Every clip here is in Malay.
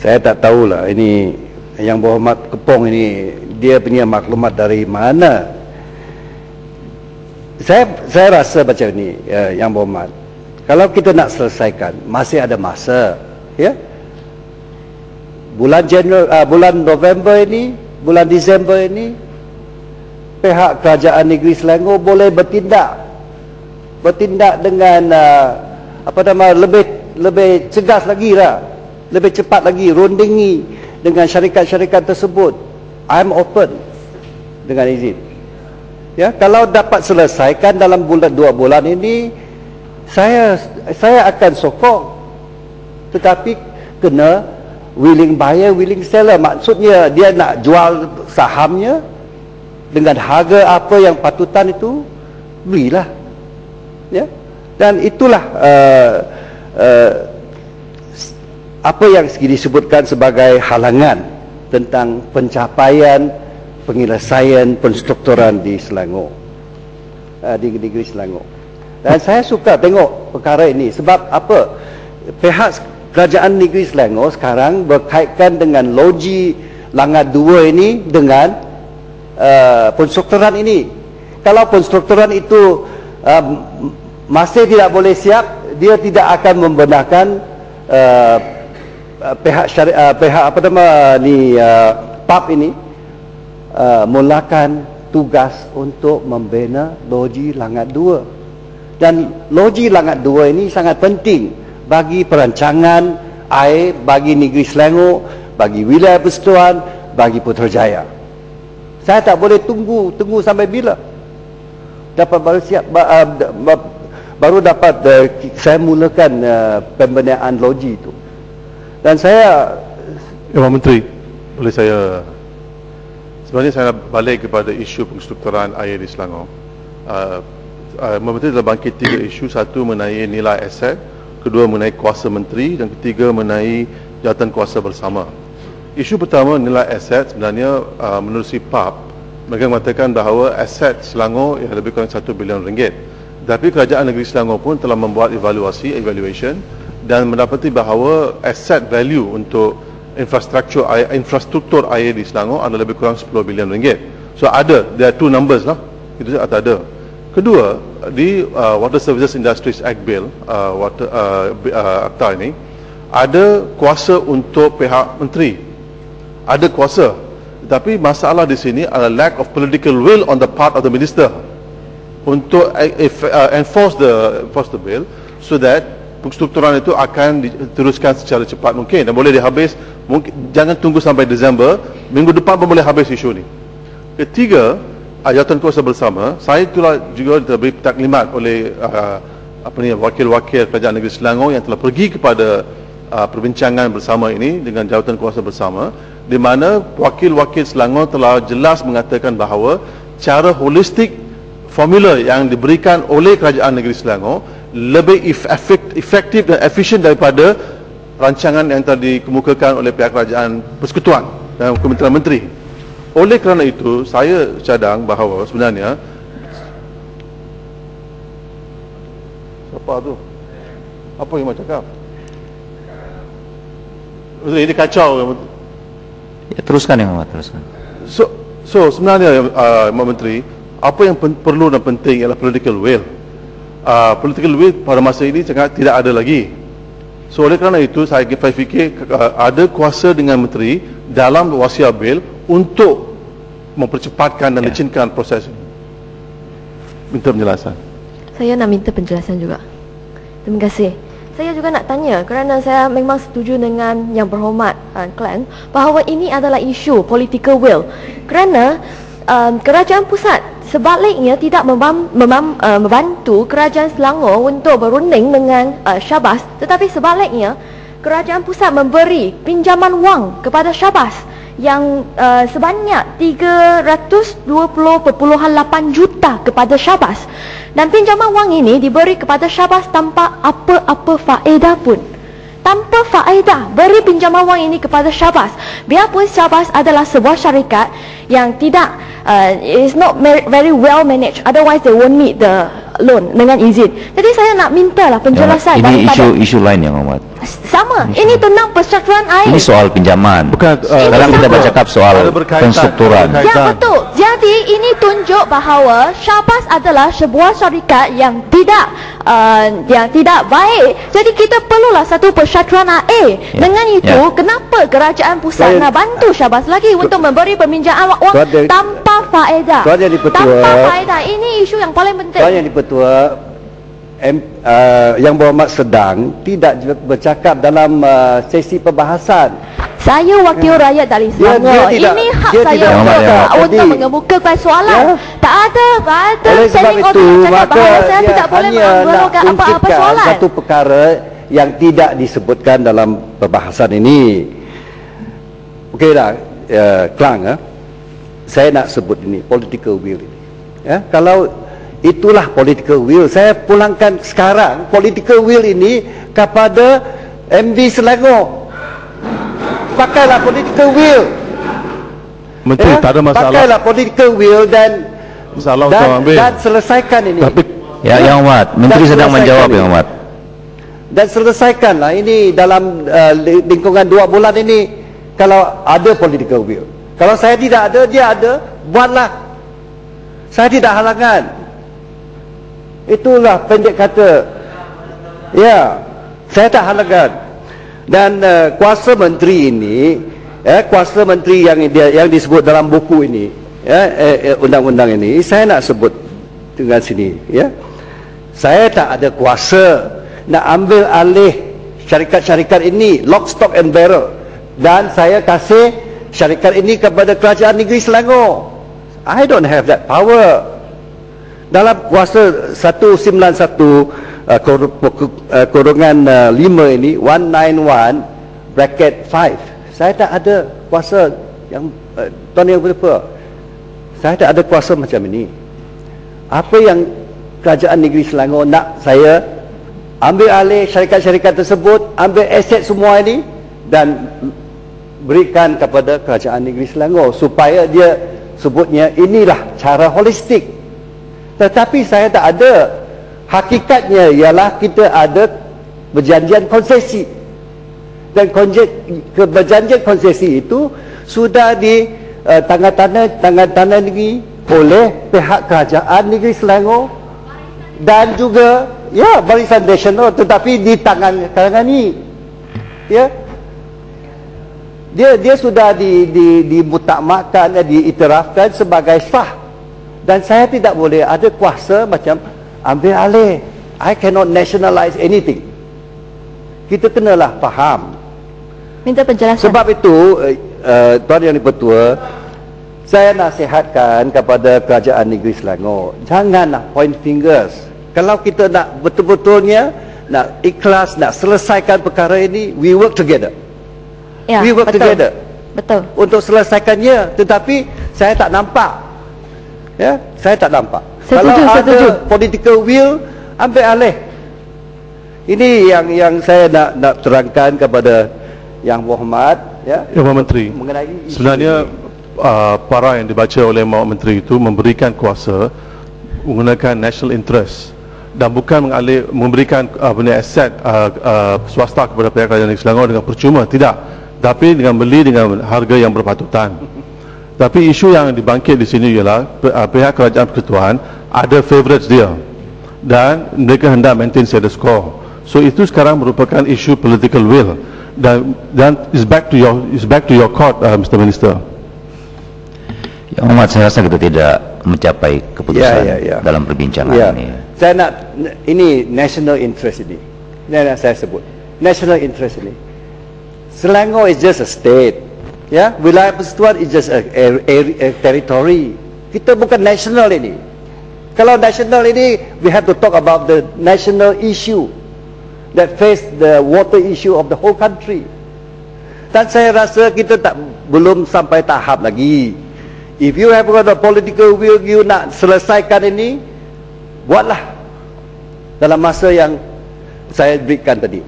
saya tak tahulah ini yang berhormat Kepong ini dia punya maklumat dari mana. Saya saya rasa macam ini ya, yang berhormat. Kalau kita nak selesaikan masih ada masa ya. Bulan Januari uh, bulan November ini, bulan Disember ini pihak kerajaan negeri Selangor boleh bertindak bertindak dengan uh, apa nama lebih lebih cegas lagi lah lebih cepat lagi rundingi dengan syarikat-syarikat tersebut. I'm open dengan izin. Ya kalau dapat selesaikan dalam bulan dua bulan ini saya saya akan sokong. Tetapi kena willing buyer willing seller. Maksudnya dia nak jual sahamnya dengan harga apa yang patutan itu belilah. Ya dan itulah uh, uh, apa yang disebutkan sebagai halangan tentang pencapaian penyelesaian penstrukturan di Selangor. Uh, di negeri Selangor. Dan saya suka tengok perkara ini sebab apa? Pihak kerajaan negeri Selangor sekarang berkaitan dengan logi langat dua ini dengan uh, penstrukturan ini. Kalau penstrukturan itu uh, masih tidak boleh siap dia tidak akan membenarkan uh, Uh, pihak syari, uh, pihak apa nama ni uh, PAP ini uh, mulakan tugas untuk membina loji Langat 2 dan loji Langat 2 ini sangat penting bagi perancangan air bagi negeri Selangor bagi wilayah persekutuan bagi Putrajaya. Saya tak boleh tunggu tunggu sampai bila. Dapat baru siap uh, baru dapat uh, saya mulakan uh, pembinaan loji itu dan saya Ya Pak Menteri Boleh saya Sebenarnya saya balik kepada isu penstrukturan air di Selangor. Uh, uh, Menteri telah bangkit tiga isu. Satu mengenai nilai aset Kedua mengenai kuasa menteri Dan ketiga mengenai jawatan kuasa bersama. Isu pertama nilai aset. Sebenarnya uh, menerusi PAP Mereka mengatakan bahawa aset Selangor yang lebih kurang 1 bilion ringgit. Tapi kerajaan negeri Selangor pun telah membuat evaluasi, evaluation dan mendapati bahawa asset value untuk infrastruktur air, infrastruktur air di Selangor adalah lebih kurang 10 bilion ringgit. So ada, there are two numbers lah. Itu saja ada. Kedua, di uh, Water Services Industries Act Bill, uh, water, uh, uh, akta ini, ada kuasa untuk pihak menteri. Ada kuasa. Tapi masalah di sini adalah lack of political will on the part of the minister untuk uh enforce the enforce the bill so that penstrukturan itu akan diteruskan secara cepat mungkin dan boleh dihabis mungkin jangan tunggu sampai Disember minggu depan pun boleh habis isu ni. Ketiga ayatan kuasa bersama saya telah juga diberi taklimat oleh uh, apa ni wakil-wakil kerajaan negeri Selangor yang telah pergi kepada uh, perbincangan bersama ini dengan jawatan kuasa bersama di mana wakil-wakil Selangor telah jelas mengatakan bahawa cara holistik formula yang diberikan oleh kerajaan negeri Selangor lebih efektif dan efisien daripada rancangan yang telah dikemukakan oleh pihak kerajaan persekutuan dan Kementerian Menteri. Oleh kerana itu, saya cadang bahawa sebenarnya Siapa tu? Apa yang macam cakap? Ini kacau. Ya, teruskan ya, Muhammad, teruskan. So, so sebenarnya, uh, Menteri, apa yang perlu dan penting ialah political will uh, political will pada masa ini sangat tidak ada lagi. So oleh kerana itu saya fikir uh, ada kuasa dengan menteri dalam wasiat bil untuk mempercepatkan dan ya. lecinkan proses ini. Minta penjelasan. Saya nak minta penjelasan juga. Terima kasih. Saya juga nak tanya kerana saya memang setuju dengan yang berhormat uh, Glenn bahawa ini adalah isu political will. Kerana uh, kerajaan pusat sebaliknya tidak memam, memam, uh, membantu kerajaan Selangor untuk berunding dengan uh, Syabas. Tetapi sebaliknya kerajaan pusat memberi pinjaman wang kepada Syabas yang uh, sebanyak 320.8 juta kepada Syabas. Dan pinjaman wang ini diberi kepada Syabas tanpa apa-apa faedah pun. Tanpa faedah beri pinjaman wang ini kepada Syabas. Biarpun Syabas adalah sebuah syarikat yang tidak uh, is not very well managed. Otherwise they won't meet the loan dengan izin. Jadi saya nak minta lah penjelasan ini daripada isu isu lain yang Amat. sama. Ini tentang perstrukturan air. Ini soal pinjaman. Bukan, uh, Sekarang kita sama. bercakap soal penstrukturan. ada Ya betul. Jadi ini tunjuk bahawa Syabas adalah sebuah syarikat yang tidak uh, yang tidak baik. Jadi kita perlulah satu persyaratan air. Ya. Dengan itu, Ya. kenapa kerajaan pusat Saya- nak bantu Syabas lagi untuk memberi peminjaman wang tanpa faedah? Tuan Yang Di-Pertua- Tanpa faedah. Ini isu yang paling penting. Tuan Yang Dipertua M, uh, Yang Berhormat Sedang Tidak bercakap dalam uh, sesi perbahasan Saya wakil rakyat dari Dia- Selangor. dia tidak- Ini hak dia saya tidak untuk, bercakap. untuk Jadi- mengemukakan soalan. Ya. Tak ada, tak ada Oleh sebab itu Maka saya tidak boleh hanya nak mengemukakan apa-apa soalan. Satu perkara Yang tidak disebutkan dalam perbahasan ini Okey dah uh, Klang eh? Saya nak sebut ini Political will ini ya? Kalau itulah political will Saya pulangkan sekarang Political will ini Kepada MV Selangor Pakailah political will Menteri, tak ada masalah. Pakailah political will dan Masalah dan, dan selesaikan ini. Tapi Ya, Yang Amat. Menteri Dan sedang menjawab ini. Yang Amat. Dan selesaikanlah ini dalam uh, li- lingkungan dua bulan ini kalau ada political will. Kalau saya tidak ada, dia ada, buatlah. Saya tidak halangan. Itulah pendek kata. Ya, saya tak halangan. Dan uh, kuasa menteri ini, eh, kuasa menteri yang dia yang disebut dalam buku ini, ya, eh, eh, undang-undang ini, saya nak sebut dengan sini, ya. Saya tak ada kuasa nak ambil alih syarikat-syarikat ini lock, stock and barrel dan saya kasih syarikat ini kepada kerajaan negeri Selangor. I don't have that power. Dalam kuasa 191 uh, kor- uh, kurungan uh, 5 ini 191 bracket 5. Saya tak ada kuasa yang uh, tuan yang berapa? Saya tak ada kuasa macam ini. Apa yang kerajaan negeri Selangor nak saya ambil alih syarikat-syarikat tersebut, ambil aset semua ini dan berikan kepada kerajaan negeri Selangor supaya dia sebutnya inilah cara holistik. Tetapi saya tak ada. Hakikatnya ialah kita ada perjanjian konsesi. Dan perjanjian konsesi itu sudah di uh, tangan-tangan tangan-tangan negeri oleh pihak kerajaan negeri Selangor dan juga ya barisan nasional tetapi di tangan tangan ini ya dia dia sudah di di dimutakmakkan diiktirafkan sebagai sah dan saya tidak boleh ada kuasa macam ambil alih. I cannot nationalize anything. Kita kenalah faham. Minta penjelasan. sebab itu uh, uh, tuan yang dipertua saya nasihatkan kepada kerajaan negeri Selangor janganlah point fingers. Kalau kita nak betul-betulnya nak ikhlas nak selesaikan perkara ini we work together ya, we work betul. together. Betul. untuk selesaikannya tetapi saya tak nampak ya saya tak nampak Saya kalau setuju, ada setuju. political will ambil alih ini yang yang saya nak nak terangkan kepada yang berhormat ya Ya, Pak Menteri. mengenai Sebenarnya ini. uh, para yang dibaca oleh Pak Menteri itu memberikan kuasa menggunakan national interest dan bukan mengalih memberikan uh, benda aset uh, uh, swasta kepada pihak kerajaan negeri Selangor dengan percuma tidak tapi dengan beli dengan harga yang berpatutan. Tapi isu yang dibangkit di sini ialah uh, pihak kerajaan persekutuan ada favourites dia dan mereka hendak maintain status quo. So itu sekarang merupakan isu political will dan dan is back to your is back to your court uh, Mr Minister. Yang Amat saya rasa kita tidak mencapai keputusan Ya, ya, ya. dalam perbincangan ya. ini. saya nak ini national interest ini. Ini yang saya sebut. National interest ini Selangor is just a state. Ya wilayah persekutuan is just a, a, a, a territory. Kita bukan national ini. Kalau national ini we have to talk about the national issue that face the water issue of the whole country. Dan saya rasa kita tak belum sampai tahap lagi. If you have got a political will you nak selesaikan ini buatlah. Dalam masa yang saya berikan tadi.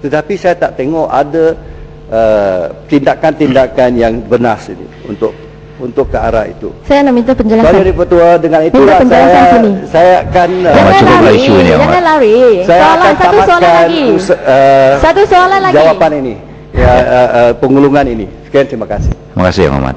Tetapi saya tak tengok ada uh, tindakan-tindakan yang benar ini untuk untuk ke arah itu. Saya nak minta penjelasan. Tuan Yang Ketua dengan itulah penjelasan saya sini. saya akan uh, Jangan Jangan cukuplah lari, isu ini, jangan lari. saya soalan akan satu soalan lagi. us- uh, Satu soalan lagi. jawapan ini. Ya uh, uh, pengulungan ini. Sekian terima kasih. Terima kasih Yang Hormat.